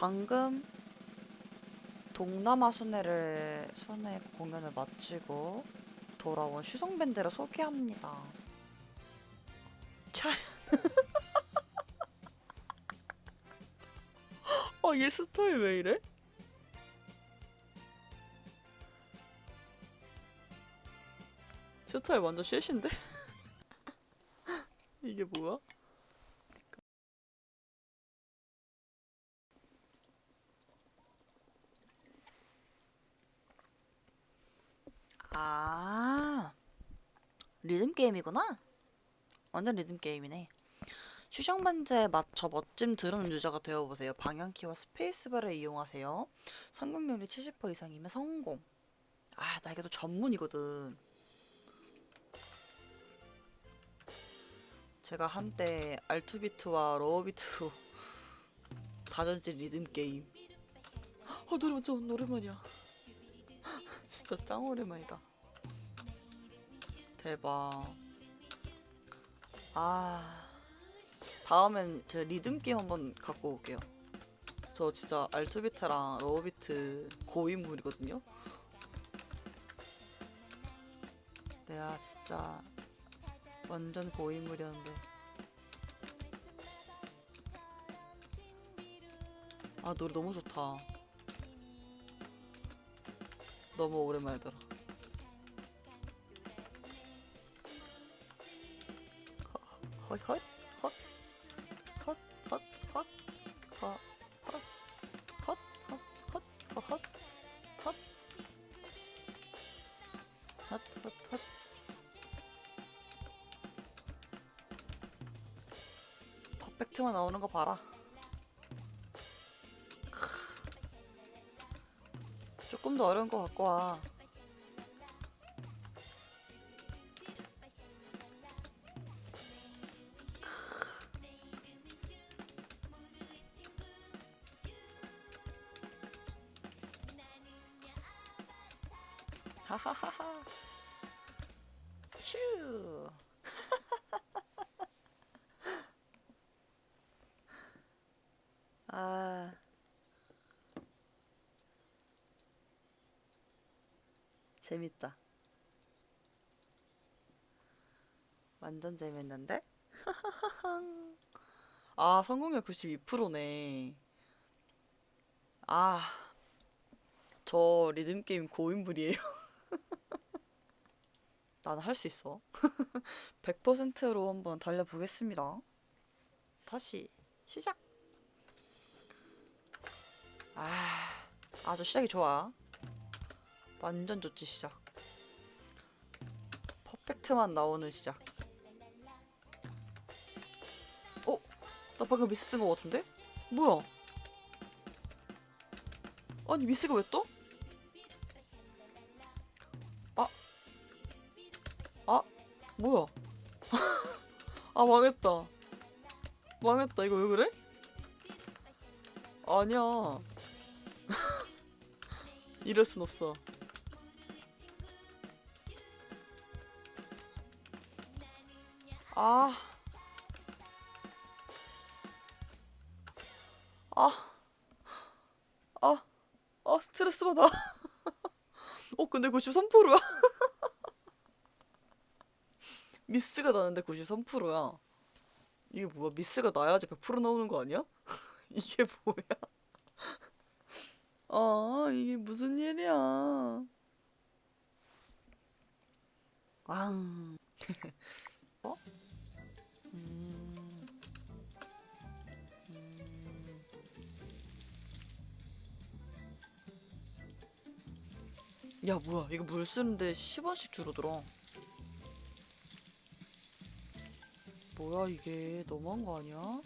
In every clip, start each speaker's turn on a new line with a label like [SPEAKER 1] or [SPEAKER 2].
[SPEAKER 1] 방금 동남아 순회를 순회 공연을 마치고 돌아온 슈성밴드를 소개합니다. 차. 아, 얘 스타일 왜 이래? 스타일 완전 쉐신데? 이게 뭐야? 아, 리듬 게임이구나. 완전 리듬 게임이네. 슈샹반즈에 맞춰 멋짐 드럼 유저가 되어보세요. 방향키와 스페이스바를 이용하세요. 성공률이 70% 이상이면 성공. 아, 나 이게 또 전문이거든. 제가 한때 알투비트와 로우비트로 다전진 리듬 게임. 아, 노래 완전 오랜만이야. 진짜 짱 오랜만이다. 대박. 아. 다음엔 제 리듬 게임 한번 갖고 올게요. 저 진짜 알투비트랑 로우비트 고인물이거든요. 내가 진짜 완전 고인물이었는데. 아 노래 너무 좋다. 너무 오랜만에 들어. 헛, 헛, 헛, 헛, 헛, 헛, 헛, 헛, 헛, 헛, 헛, 헛, 헛, 헛, 헛, 헛. 퍼펙트만 나오는 거 봐라. 조금 더 어려운 거 갖고 와. 하하하하. 슈. 아. 재밌다. 완전 재밌는데? 아, 성공률 92%네. 아, 저 리듬게임 고인물이에요. 나는 할수 있어. 100%로 한번 달려보겠습니다. 다시 시작. 아, 아주 시작이 좋아. 완전 좋지 시작. 퍼펙트만 나오는 시작. 어? 나 방금 미스 뜬 거 같은데? 뭐야? 아니 미스가 왜 떠? 아, 아, 뭐야? 아 망했다. 망했다. 이거 왜 그래? 아니야. 이럴 순 없어. 아. 아. 아. 아, 스트레스 받아. 어, 근데 93%야. 미스가 나는데 93%야. 이게 뭐야? 미스가 나야지 100% 나오는 거 아니야? 이게 뭐야? 아, 이게 무슨 일이야? 왕. 야, 뭐야? 이거 물 쓰는데 10원씩 줄어들어. 뭐야, 이게 너무한 거 아니야?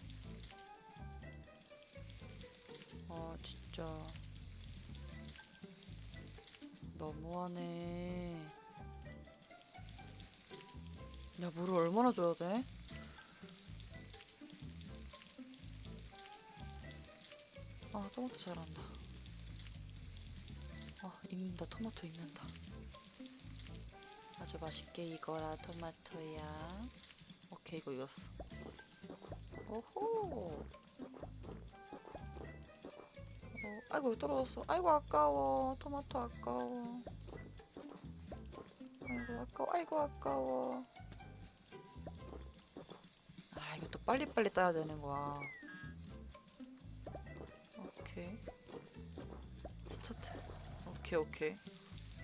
[SPEAKER 1] 아, 진짜. 너무하네. 야, 물을 얼마나 줘야 돼? 아, 토마토 잘한다. 아, 익는다. 토마토 익는다. 아주 맛있게 익어라, 토마토야. 오케이, 이거 익었어. 오호. 아이고 아이고 떨어졌어 아이고 아까워 토마토 아까워 아이고 아까워 아이고 아까워 아또 빨리빨리 따야 되는 거야 오케이 오케이 오케이.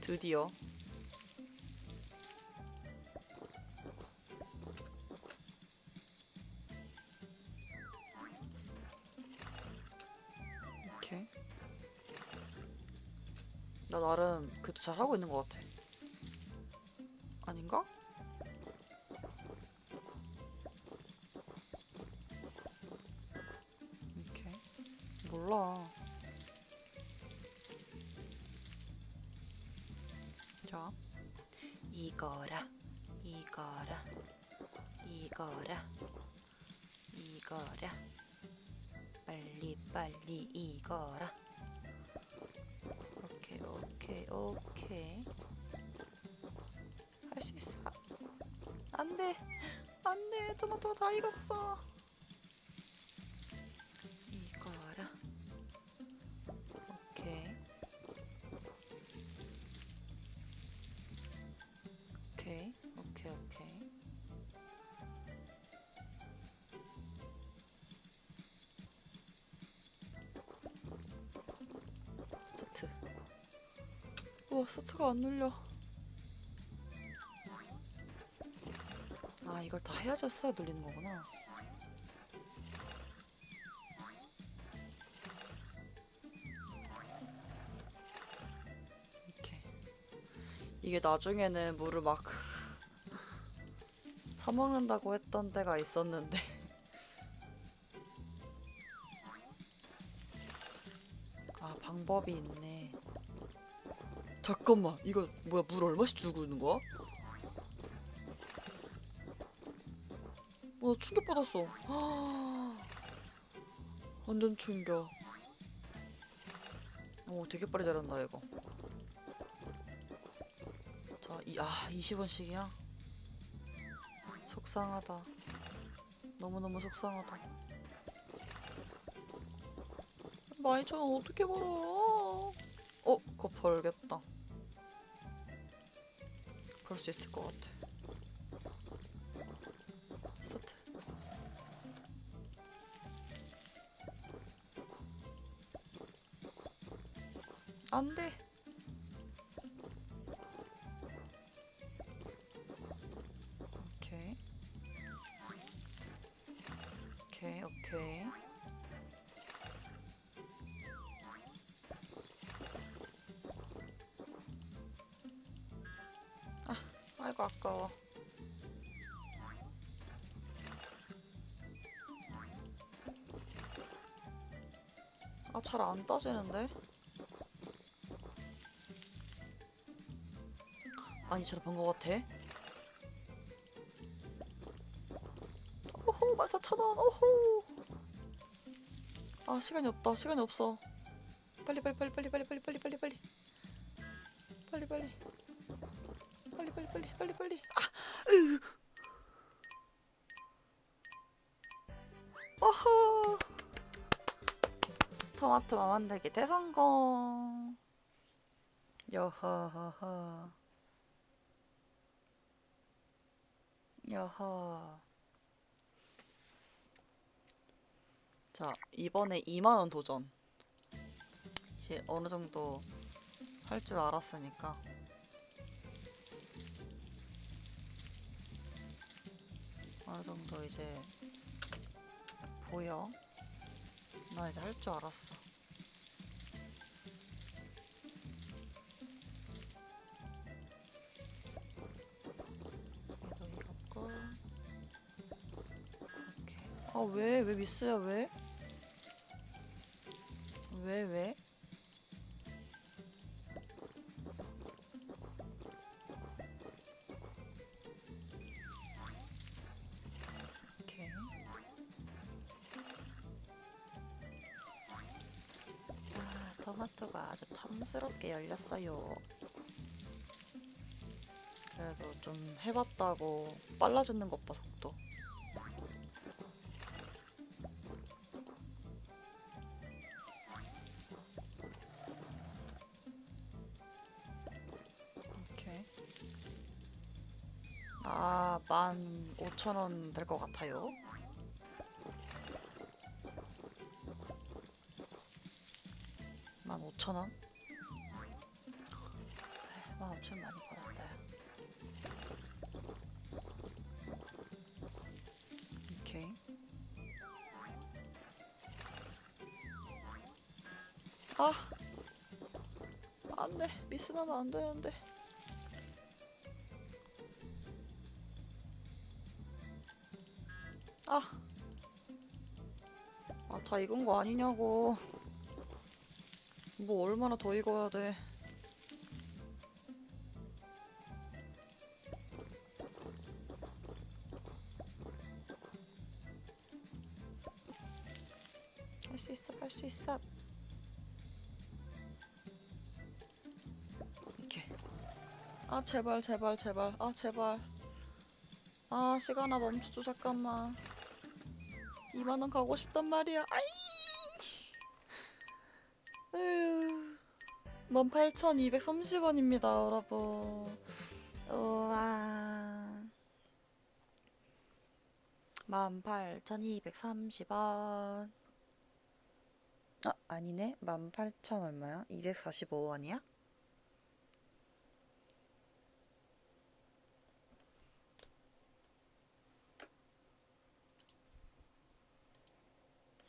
[SPEAKER 1] 드디어. 오케이. 나 나름 그래도 잘하고 있는 것 같아. 아닌가? 오케이. 몰라 이거라. 이거라. 빨리 빨리 이거라. 오케이 오케이 오케이. 할 수 있어. 안돼. 안돼. 토마토가 다 익었어. 이거라. 오케이. 오케이 오케이 오케이 스타트. 우와 스타트가 안 눌려. 아 이걸 다 해야지 스타트 눌리는 거구나. 이게 나중에는 물을 막 사먹는다고 했던 때가 있었는데. 아 방법이 있네 잠깐만 이거 뭐야 물 얼마씩 주고 있는 거야? 어, 나 충격 받았어 완전 충격 오 되게 빨리 자란다 이거 자, 이, 아 20원씩이야? 속상하다 너무너무 속상하다 12,000원 어떻게 벌어 어? 그거 벌겠다 벌수 있을 것 같아. 스타트. 안 돼 아 잘 안 따지는데? 많이 잘본 것 같아? 오호 14,000원 오호 아 시간이 없다. 시간이 없어. 빨리 빨리 빨리 빨리 빨리 빨리 빨리 빨리 빨리. 빨리 빨리. 빨리 빨리 빨리 빨리 빨리. 아 으. 토마토 만들기 대성공. 여허허허. 여허. 자 이번에 2만원 도전. 이제 어느 정도 할 줄 알았으니까. 어느 정도 이제 보여 나 이제 할 줄 알았어. 얘도 익었고 오케이 아왜? 왜 미스야? 왜? 왜? 왜? 토마토가 아주 탐스럽게 열렸어요. 그래도 좀 해봤다고 빨라지는 것 봐, 속도. 오케이. 아, 만 오천 원 될 것 같아요. 만 오천 원? 만 오천 많이 벌었다. 야. 오케이. 아, 안돼 미스 나면 안 되는데. 아, 아 다 익은 거 아니냐고. 뭐 얼마나 더 익어야 돼? 할 수 있어, 할 수 있어. 이렇게. 아 제발, 제발, 제발. 아 제발. 아 시간아 멈춰줘 잠깐만. 2만 원 가고 싶단 말이야. 아이. 에휴. 18,230원입니다, 여러분. 우와. 18,230원. 아, 아니네. 18,000 얼마야? 245원이야?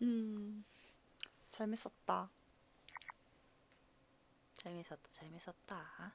[SPEAKER 1] 음, 재밌었다. 재밌었다, 재밌었다.